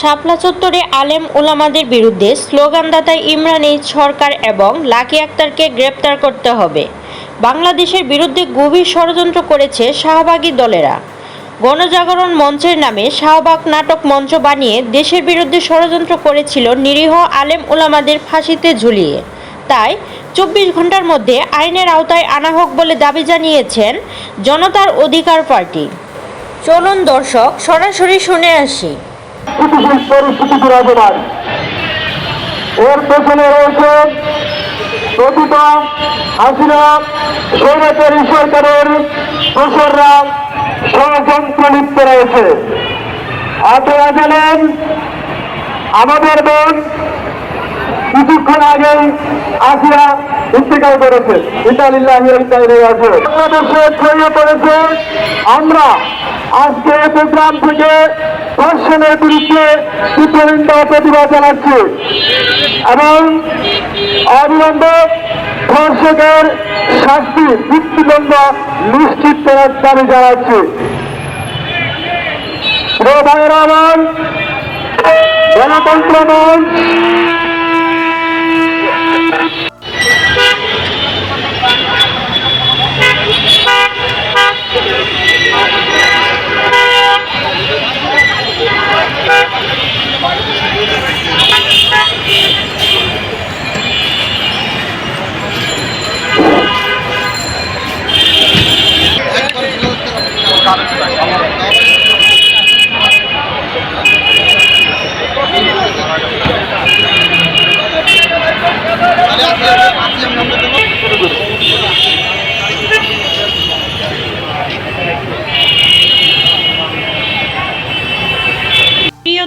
শাপলা চত্বরে আলেম ওলামাদের বিরুদ্ধে স্লোগানদাতা ইমরান সরকার এবং লাকি আক্তারকে গ্রেপ্তার করতে হবে। বাংলাদেশের বিরুদ্ধে গভীর ষড়যন্ত্র করেছে শাহবাগী দলেরা। গণজাগরণ মঞ্চের নামে শাহবাগ নাটক মঞ্চ বানিয়ে দেশের বিরুদ্ধে ষড়যন্ত্র করেছিল নিরীহ আলেম ওলামাদের ফাঁসিতে ঝুলিয়ে। তাই চব্বিশ ঘণ্টার মধ্যে আইনের আওতায় আনা হোক বলে দাবি জানিয়েছেন জনতার অধিকার পার্টি। চলুন দর্শক, সরাসরি শুনে আসি। স্থিতিশীল পরিস্থিতি বিরাজমান এর পেছনে রয়েছে কথিত হাসিনা সৈরাচারী সরকারের দোসররা, ষড়যন্ত্র লিপ্ত রয়েছে। আপনারা জানেন আমাদের দেশ কিছুক্ষণ আগেই আসিয়া ইন্তেকাল করেছে। ইতালিল্লাহ আছে বাংলাদেশে ছড়িয়ে পড়েছে। আমরা আজকে প্রোগ্রাম থেকে ধর্ষণের বিরুদ্ধে তীব্রনিন্দা প্রতিবাদ জানাচ্ছে। এবং অবিলম্বে ধর্ষকের শাস্তি মৃত্যুদণ্ড নিশ্চিত করার দাবি জানাচ্ছে। গণতন্ত্র মঞ্চ